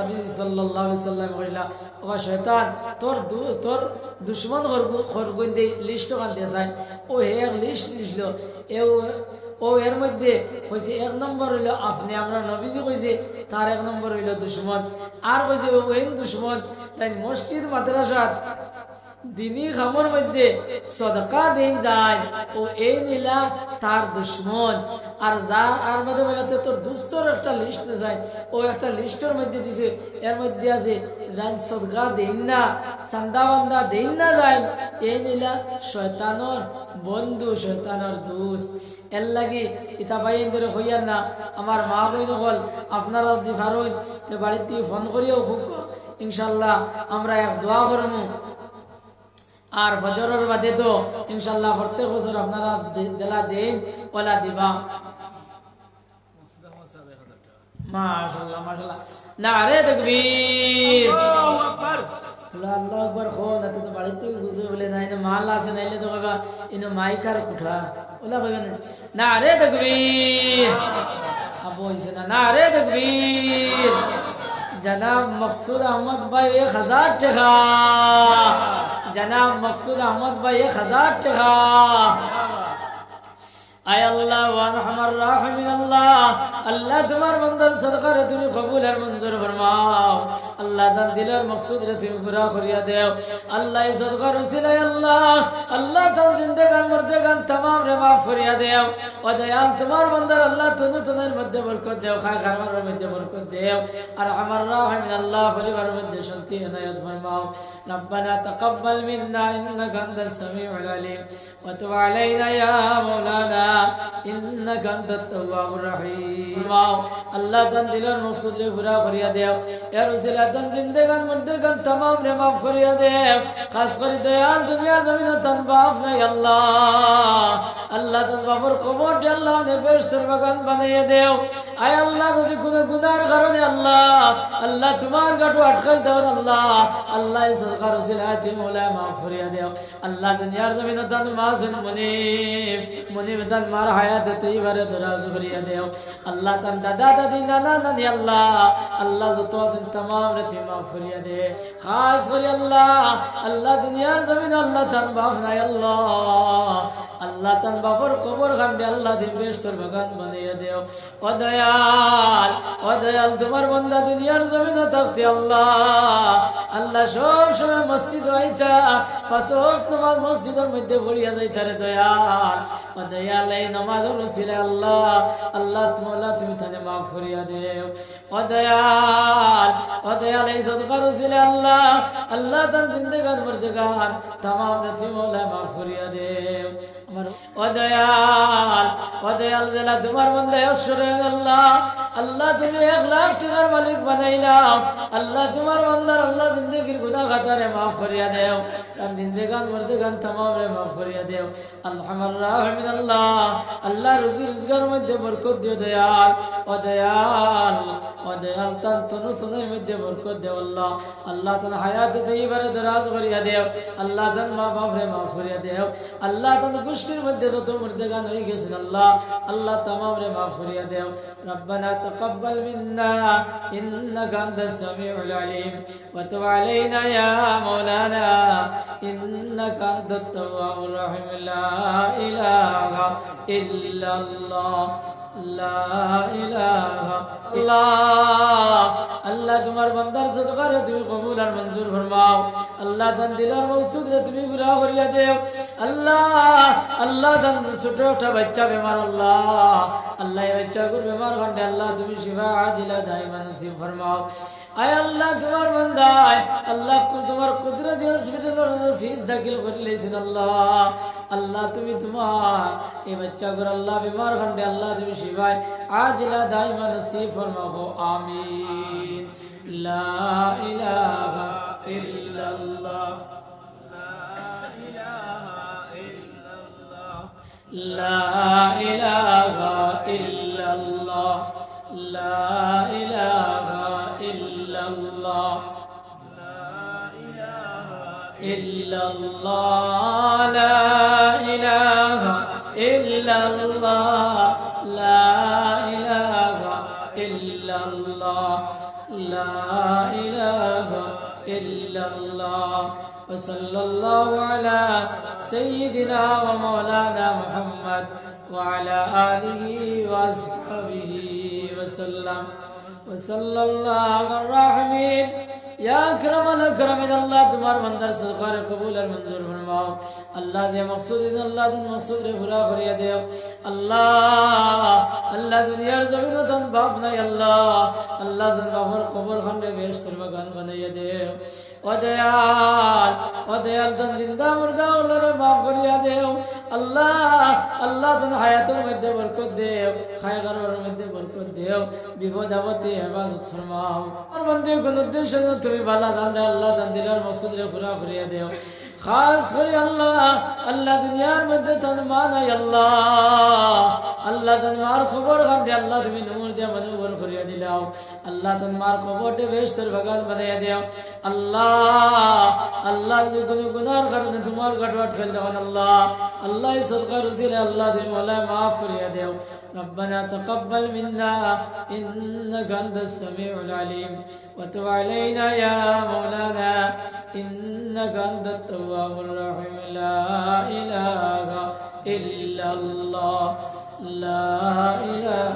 নবী সাল্লাল্লাহু সাল্লাম কইলা ওবা শয়তান, তোর তোর দুশ্মন খরগুন লিস্ট কান দিয়ে যায়। ও হে লিস্ট এও ও এর মধ্যে কইছে, এক নম্বর হইল আপনি, আমরা নবীজি কইছে, তার এক নম্বর হইল দুশ্মন। আর কইছে ওই দুশ্মন, তাই মসজিদ, মাদ্রাসাত দিনী খামর মধ্যে সদকা দিন যায়। ও এই নিলা তার দুশ্মন। আর যা আর মধ্যে বলাতে তোর দুস্তর একটা লিস্ট যায়। ও একটা লিস্টের মধ্যে দিছে, এর মধ্যে আছে, রান সদকা দিন না, সান্দা বান্দা দিন না যায়। এই নিলা শয়তানর বন্ধু, শয়তানর দোষ। এর লাগি ইতা বাইন ধরে হইয়ার না, আমার মা বইন বল, আপনারা দি ভারত বাড়িতে ফোন করিও খুব ইনশাল্লাহ আমরা এক দোয়া করব আর ফজরের বাদে তো ইনশাল্লাহ প্রত্যেক বছর আপনারা দেলা দেন ওলা দিবা। মাশাল্লাহ মাশাল্লাহ না রে তকবীর তোরা আল্লাহ একবার খো না তো বাড়িতে বুঝবে বলে না এটা মাল আছে নাইলে তো কইবা ইনো মাইকার কুঠা। ওলা কইবে না। না রে তকবীর। আবু হইছে না না রে তকবীর। জনাব মকসুদ আহমদ ভাই এক হাজার টাকা। জনাব মকসুদ আহমদ ভাই এক হাজার টাকা আয় আল্লাহ ওয়ান আমার রাহমি আল্লাহ আল্লাহ, তোমার বন্ধন সরকারে তুমি কবুল আর মঞ্জুর ফরমাও। আল্লাহ, দান দিলের মকসুদ রে তুমি পুরা করিয়া দেও। আল্লাহ, এই সরকার উসিলাই আল্লাহ। আল্লাহ দান জিন্দে গান মর্দে রে মাফ করিয়া দেও। ও দয়াল, তোমার বন্ধন আল্লাহ, তুমি তোদের মধ্যে বরকত দেও। খা খাবার মধ্যে বরকত দেও। আর আমার রাহমি আল্লাহ পরিবার মধ্যে শান্তি এনায়ত ফরমাও। ربنا تقبل منا انك انت السميع العليم وتب علينا يا مولانا ইন্নাকা আল্লাহ তান দিলের আল্লাহ। আল্লাহ তান বাবর কবর দে আল্লাহ নে বেশতর বাগান বানিয়ে দেও। আয় তোমার গাটো আটকাল দাও আল্লাহ আল্লাহ সরকার দেও। আল্লাহ দুনিয়ার জমিন তান মাসুন মুনিব তান মার হায়াত তৈবারে দরাজ করিয়া দেও আল্লাহ তান দাদা দাদি নানা নানি আল্লাহ আল্লাহ যত আছেন तमाम রতি মাফ করিয়া দে খাস করে আল্লাহ আল্লাহ দুনিয়ার জমিন আল্লাহ তান বাপ নাই আল্লাহ আল্লাহ তান বাবর কবর খান্ডে আল্লাহ দিন বেস্তর বাগান বানিয়ে দেও ও দয়াল ও দয়াল তোমার বন্দা দুনিয়ার জমিন থাকতে আল্লাহ আল্লাহ সব সময় মসজিদ আইতা পাঁচক তোমার মসজিদের মধ্যে ভরিয়া যাইতা রে দয়াল ও দয়াল এই নমাজের রসিলে আল্লাহ। আল্লাহ তোমাল্লাহ তুমি তানে মাফ করিয়া দেও। ও দয়াল ও দয়াল, এই সদকার রসিলে আল্লাহ। আল্লাহ তান জিন্দেগান মর্দেগান তামাম রাতি তোমার বন্ধে আল্লাহ তুমি এক লাখ টাকার মালিক বানাইলাম। আল্লাহ, তোমার বান্দার আল্লাহ জিন্দগির গুদা খাতারে মাফ করিয়া দেও। তার জিন্দেগান, মর্দেগান তামাম রে মাফ করিয়া দেও। আল্লাহ আল্লাহ। আল্লাহ রুজি রোজগার মধ্যে বরকত দিও দয়াল। ও দয়াল ও দয়াল, তার তনু তনুর মধ্যে বরকত দেও আল্লাহ। আল্লাহ তার হায়াত এইবারে দরাজ করিয়া দেও। আল্লাহ তান মা বাপ রে মাফ করিয়া দেও। আল্লাহ তান গোষ্ঠীর মধ্যে যত মর্দেগান হয়ে গেছেন আল্লাহ আল্লাহ তামাম রে মাফ করিয়া দেও। রব্বানা তাকাব্বাল মিন্না, ইন্নাকা আনতাস السميع العليم وتب علينا يا مولانا إنك أنت التواب الرحيم لا إله إلا الله لا إله إلا الله আল্লাহ তোমার বান্দার সদকারে তুমি কবুল আর মঞ্জুর ফরমাও আল্লাহ দান দিলার মকসুদ রে তুমি পুরা করিয়া দেও আল্লাহ আল্লাহ দান ছোট একটা বাচ্চা বেমার আল্লাহ আল্লাহ এই বাচ্চা গুর বেমার ঘন্টে আল্লাহ তুমি শিবা আজিলা দাইমা নসিব ফরমাও আয় আল্লাহ, তোমার বান্দায়। আল্লাহ, তোমার কুদরতি হসপিটাল ফিস দাখিল করে লেছেন আল্লাহ। আল্লাহ, তুমি তোমার এই বাচ্চা গুর আল্লাহ বেমার ঘন্টে আল্লাহ তুমি শিবায় আজিলা দাইমা নসিব ফরমাও আমিন। লা ইলাহা ইল্লাল্লাহ। لا إلا الله لا إله إلا الله لا إله إلا الله لا إله إلا الله وصلى الله على سيدنا ومولانا محمد وعلى آله وأصحابه وسلم. وصلى الله الراحمين. ইয়া আকরামাল আকরামিন আল্লাহ, তোমার বান্দার সদকারে কবুল আর মঞ্জুর ফরমাও। আল্লাহ যে মকসুদ আল্লাহ তুমি মকসুদ রে পুরা করিয়া দেও। আল্লাহ আল্লাহ দুনিয়ার জমিন ধন বাপ নাই, আল্লাহ আল্লাহ ধন বাপর কবর খন্ডে বেশ তোর বাগান বানাইয়া দেও। ও দয়াল ও দয়াল ধন জিন্দা মুর্দা ওলারে মাফ করিয়া দেও। আল্লাহ আল্লাহ তুমি হায়াতের মধ্যে বরকত দেও খায় গরবের মধ্যে বরকত দেও, বিপদ আপদে হেফাজত ফরমাও। আমার মধ্যে কোন উদ্দেশ্য তুমি বালা দান আল্লাহ দান দিলার মকসুদ রে পুরা করিয়া দেও। খাস করে আল্লাহ আল্লাহ দুনিয়ার মধ্যে তন মানাই আল্লাহ। আল্লাহ তন মার খবর কাটে আল্লাহ তুমি নমর দিয়া মনোবর করিয়া দিলাও আল্লাহ তন মার খবরটা বেশ তোর বাগান বানাইয়া দেও আল্লাহ আল্লাহ তুমি কোনো গুনার কারণে তোমার গটবাট ফেল দেওয়ান আল্লাহ আল্লাহ সরকার উসিলে আল্লাহ তুমি মোলা মাফ করিয়া দেও ربنا تقبل منا إنك أنت السميع العليم وتب علينا يا مولانا إنك أنت التواب الرحيم لا إله إلا الله لا إله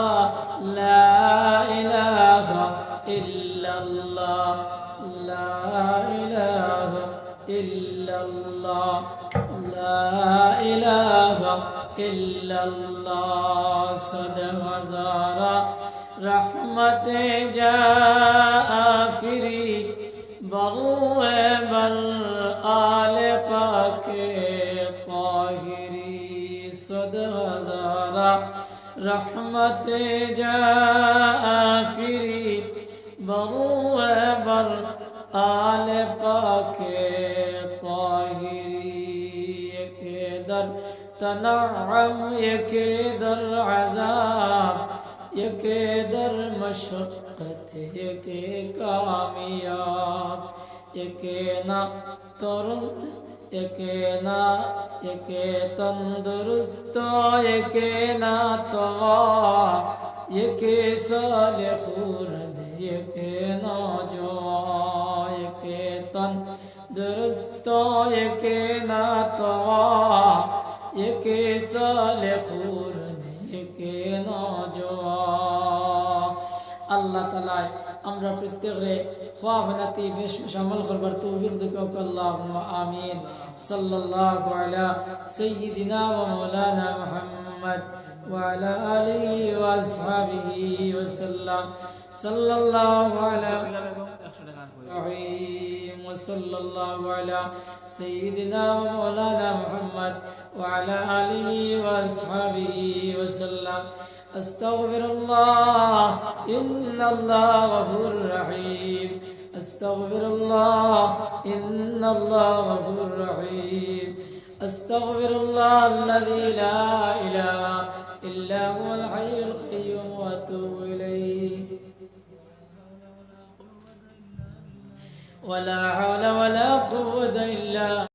إلا الله صدق هزارا رحمت جاء فری بغو بر آل پاک طاہری صد ہزارا رحمت جاء فری بغو تنعم، یکی در عذاب، یکی در مشقت، یکی کامیاب، یکی نا ترز، یکی نا، یکی تندرست، یکی نا توا یکی صالح خورد یکی ناجوا، یکی تندرست، یکی نا توا একে সালে খুর একে আল্লাহ তালায় আমরা প্রত্যেকরে খোয়া ভেনাতি বেশ আমল করবার তৌফিক দিকক আল্লাহুম্মা আমিন। সাল্লাল্লাহু আলা সাইয়্যিদিনা ওয়া মাওলানা মুহাম্মদ ওয়া আলা আলিহি ওয়া আসহাবিহি ওয়া সাল্লাম সাল্লাল্লাহু আলা وصلى الله على سيدنا ومولانا محمد وعلى آله وأصحابه وسلم. أستغفر الله إن الله غفور رحيم. أستغفر الله إن الله غفور رحيم. أستغفر الله الذي لا إله إلا هو الحي القيوم وأتوب ولا حول ولا قوة إلا